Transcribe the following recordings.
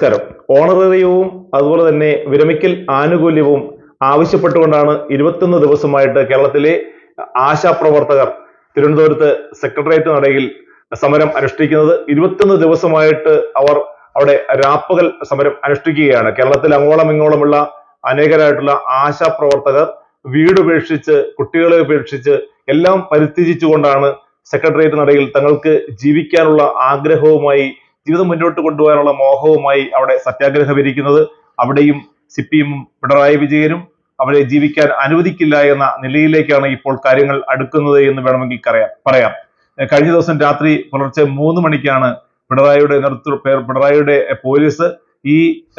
നമസ്കാരം ഓണറേറിയവും അതുപോലെ തന്നെ വിരമിക്കൽ ആനുകൂല്യവും ആവശ്യപ്പെട്ടുകൊണ്ടാണ് ഇരുപത്തൊന്ന് ദിവസമായിട്ട് കേരളത്തിലെ ആശാപ്രവർത്തകർ തിരുവനന്തപുരത്ത് സെക്രട്ടേറിയറ്റ് നടയിൽ സമരം അനുഷ്ഠിക്കുന്നത്. ഇരുപത്തൊന്ന് ദിവസമായിട്ട് അവർ അവിടെ രാപ്പകൽ സമരം അനുഷ്ഠിക്കുകയാണ്. കേരളത്തിൽ അങ്ങോളം ഇങ്ങോളമുള്ള അനേകരായിട്ടുള്ള ആശാപ്രവർത്തകർ വീടുപേക്ഷിച്ച് കുട്ടികളെ ഉപേക്ഷിച്ച് എല്ലാം പരിത്യജിച്ചുകൊണ്ടാണ് സെക്രട്ടേറിയറ്റ് നടയിൽ തങ്ങൾക്ക് ജീവിക്കാനുള്ള ആഗ്രഹവുമായി ജീവിതം മുന്നോട്ട് കൊണ്ടുപോകാനുള്ള മോഹവുമായി അവിടെ സത്യാഗ്രഹം ഇരിക്കുന്നത്. അവിടെയും സി പി എമ്മും പിണറായി വിജയനും അവരെ ജീവിക്കാൻ അനുവദിക്കില്ല എന്ന നിലയിലേക്കാണ് ഇപ്പോൾ കാര്യങ്ങൾ അടുക്കുന്നത് എന്ന് വേണമെങ്കിൽ പറയാം. കഴിഞ്ഞ ദിവസം രാത്രി പുലർച്ചെ മൂന്ന് മണിക്കാണ് പിണറായിയുടെ നേതൃത്വ പിണറായിയുടെ പോലീസ് ഈ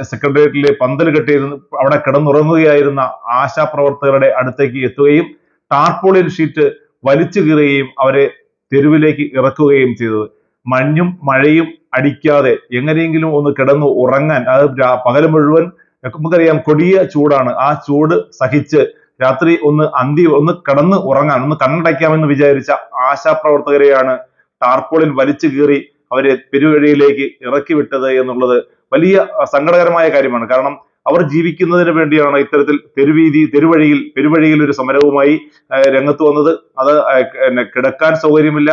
സെക്രട്ടേറിയറ്റിലെ പന്തൽ കെട്ടിയിരുന്ന് അവിടെ കിടന്നുറങ്ങുകയായിരുന്ന ആശാപ്രവർത്തകരുടെ അടുത്തേക്ക് എത്തുകയും ടാർപോളിൻ ഷീറ്റ് വലിച്ചു കീറുകയും അവരെ തെരുവിലേക്ക് ഇറക്കുകയും ചെയ്തത്. മഞ്ഞും മഴയും അടിക്കാതെ എങ്ങനെയെങ്കിലും ഒന്ന് കിടന്നു ഉറങ്ങാൻ അത് പകൽ മുഴുവൻ നമുക്കറിയാം കൊടിയ ചൂടാണ്. ആ ചൂട് സഹിച്ച് രാത്രി ഒന്ന് അന്തി ഒന്ന് കിടന്ന് ഉറങ്ങാൻ ഒന്ന് കണ്ണടയ്ക്കാമെന്ന് വിചാരിച്ച ആശാപ്രവർത്തകരെയാണ് ടാർപോളിൽ വലിച്ചു കീറി അവരെ പെരുവഴിയിലേക്ക് ഇറക്കി വിട്ടത് എന്നുള്ളത് വലിയ സങ്കടകരമായ കാര്യമാണ്. കാരണം അവർ ജീവിക്കുന്നതിന് വേണ്ടിയാണ് ഇത്തരത്തിൽ തെരുവീതി തെരുവഴിയിൽ പെരുവഴിയിൽ ഒരു സമരവുമായി രംഗത്ത് വന്നത്. അത് കിടക്കാൻ സൗകര്യമില്ല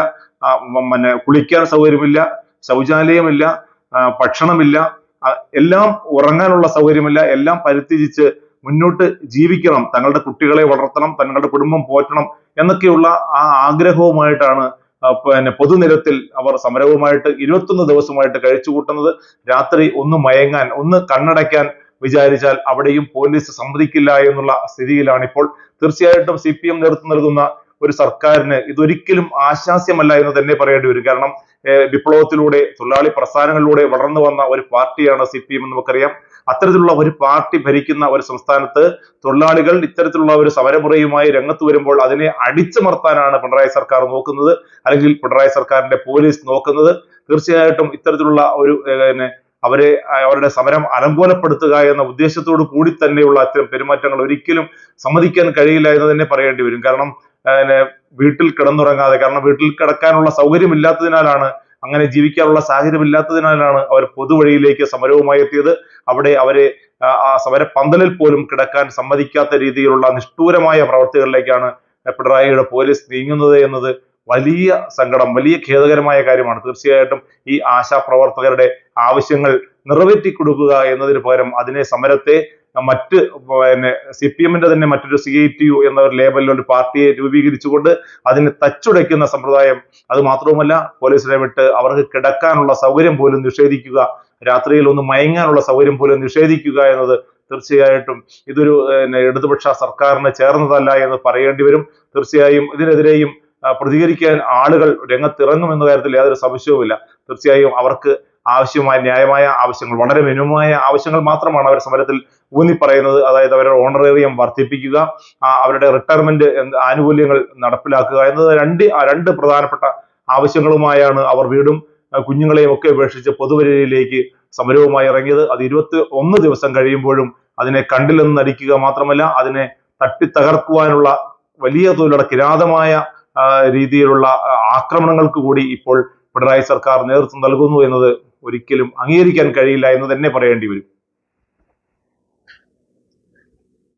പിന്നെ കുളിക്കാൻ സൗകര്യമില്ല ശൗചാലയമില്ല ഭക്ഷണമില്ല എല്ലാം ഉറങ്ങാനുള്ള സൗകര്യമില്ല എല്ലാം പരിത്യജിച്ച് മുന്നോട്ട് ജീവിക്കണം തങ്ങളുടെ കുട്ടികളെ വളർത്തണം തങ്ങളുടെ കുടുംബം പോറ്റണം എന്നൊക്കെയുള്ള ആ ആഗ്രഹവുമായിട്ടാണ് പിന്നെ പൊതുനിരത്തിൽ അവർ സമരവുമായിട്ട് ഇരുപത്തൊന്ന് ദിവസമായിട്ട് കഴിച്ചു കൂട്ടുന്നത് രാത്രി ഒന്ന് മയങ്ങാൻ ഒന്ന് കണ്ണടയ്ക്കാൻ വിചാരിച്ചാൽ അവിടെയും പോലീസ് സമ്മതിക്കില്ല എന്നുള്ള സ്ഥിതിയിലാണ് ഇപ്പോൾ തീർച്ചയായിട്ടും സി പി എം നേതൃത്വം നൽകുന്ന ഒരു സർക്കാരിന് ഇതൊരിക്കലും ആശാസ്യമല്ല എന്ന് തന്നെ പറയേണ്ടി വരും. കാരണം വിപ്ലവത്തിലൂടെ തൊഴിലാളി പ്രസ്ഥാനങ്ങളിലൂടെ വളർന്നു വന്ന ഒരു പാർട്ടിയാണ് സി പി എം എന്ന് നമുക്കറിയാം. അത്തരത്തിലുള്ള ഒരു പാർട്ടി ഭരിക്കുന്ന ഒരു സംസ്ഥാനത്ത് തൊഴിലാളികൾ ഇത്തരത്തിലുള്ള ഒരു സമരമുറയുമായി രംഗത്ത് വരുമ്പോൾ അതിനെ അടിച്ചമർത്താനാണ് പിണറായി സർക്കാർ നോക്കുന്നത്. അല്ലെങ്കിൽ പിണറായി സർക്കാരിന്റെ പോലീസ് നോക്കുന്നത്. തീർച്ചയായിട്ടും ഇത്തരത്തിലുള്ള ഒരു അവരെ അവരുടെ സമരം അലങ്കോലപ്പെടുത്തുക എന്ന ഉദ്ദേശത്തോടു കൂടി തന്നെയുള്ള അത്തരം പെരുമാറ്റങ്ങൾ ഒരിക്കലും സമ്മതിക്കാൻ കഴിയില്ല എന്ന് തന്നെ പറയേണ്ടി വരും. കാരണം പിന്നെ വീട്ടിൽ കിടന്നുറങ്ങാതെ കാരണം വീട്ടിൽ കിടക്കാനുള്ള സൗകര്യമില്ലാത്തതിനാലാണ് അങ്ങനെ ജീവിക്കാനുള്ള സാഹചര്യം ഇല്ലാത്തതിനാലാണ് അവർ പൊതുവഴിയിലേക്ക് സമരവുമായി എത്തിയത്. അവിടെ അവരെ ആ, സമര പന്തലിൽ പോലും കിടക്കാൻ സമ്മതിക്കാത്ത രീതിയിലുള്ള നിഷ്ഠൂരമായ പ്രവർത്തികളിലേക്കാണ് പിണറായിയുടെ പോലീസ് നീങ്ങുന്നത് എന്നത് വലിയ സങ്കടം വലിയ ഖേദകരമായ കാര്യമാണ്. തീർച്ചയായിട്ടും ഈ ആശാപ്രവർത്തകരുടെ ആവശ്യങ്ങൾ നിറവേറ്റി കൊടുക്കുക എന്നതിന് പകരം അതിനെ സമരത്തെ മറ്റ് പിന്നെ സി പി എമ്മിന്റെ തന്നെ മറ്റൊരു സി ഐ ടി യു എന്ന ഒരു ലേബലിൽ ഒരു പാർട്ടിയെ രൂപീകരിച്ചുകൊണ്ട് അതിനെ തച്ചുടയ്ക്കുന്ന സമ്പ്രദായം. അത് മാത്രവുമല്ല പോലീസിനെ വിട്ട് അവർക്ക് കിടക്കാനുള്ള സൗകര്യം പോലും നിഷേധിക്കുക രാത്രിയിൽ ഒന്ന് മയങ്ങാനുള്ള സൗകര്യം പോലും നിഷേധിക്കുക എന്നത് തീർച്ചയായിട്ടും ഇതൊരു ഇടതുപക്ഷ സർക്കാരിന് ചേർന്നതല്ല എന്ന് പറയേണ്ടി വരും. തീർച്ചയായും ഇതിനെതിരെയും പ്രതികരിക്കാൻ ആളുകൾ രംഗത്തിറങ്ങും എന്ന കാര്യത്തിൽ യാതൊരു സംശയവുമില്ല. തീർച്ചയായും അവർക്ക് ആവശ്യമായ ന്യായമായ ആവശ്യങ്ങൾ വളരെ മിനിമമായ ആവശ്യങ്ങൾ മാത്രമാണ് അവർ സമരത്തിൽ ഊന്നി പറയുന്നത് അതായത് അവരുടെ ഓണറേറിയം വർദ്ധിപ്പിക്കുക അവരുടെ റിട്ടയർമെന്റ് ആനുകൂല്യങ്ങൾ നടപ്പിലാക്കുക എന്നത് രണ്ട് രണ്ട് പ്രധാനപ്പെട്ട ആവശ്യങ്ങളുമായാണ് അവർ വീടും കുഞ്ഞുങ്ങളെയും ഒക്കെ ഉപേക്ഷിച്ച് പൊതുവരിയിലേക്ക് സമരവുമായി ഇറങ്ങിയത്. അത് ഇരുപത്തി ഒന്ന് ദിവസം കഴിയുമ്പോഴും അതിനെ കണ്ടില്ലെന്ന് നടിക്കുക മാത്രമല്ല അതിനെ തട്ടി തകർക്കുവാനുള്ള വലിയ തോതിലുള്ള കിരാതമായ രീതിയിലുള്ള ആക്രമണങ്ങൾക്ക് കൂടി ഇപ്പോൾ പിണറായി സർക്കാർ നേതൃത്വം നൽകുന്നു എന്നത് ഒരിക്കലും അംഗീകരിക്കാൻ കഴിയില്ല എന്ന് തന്നെ പറയേണ്ടി വരും.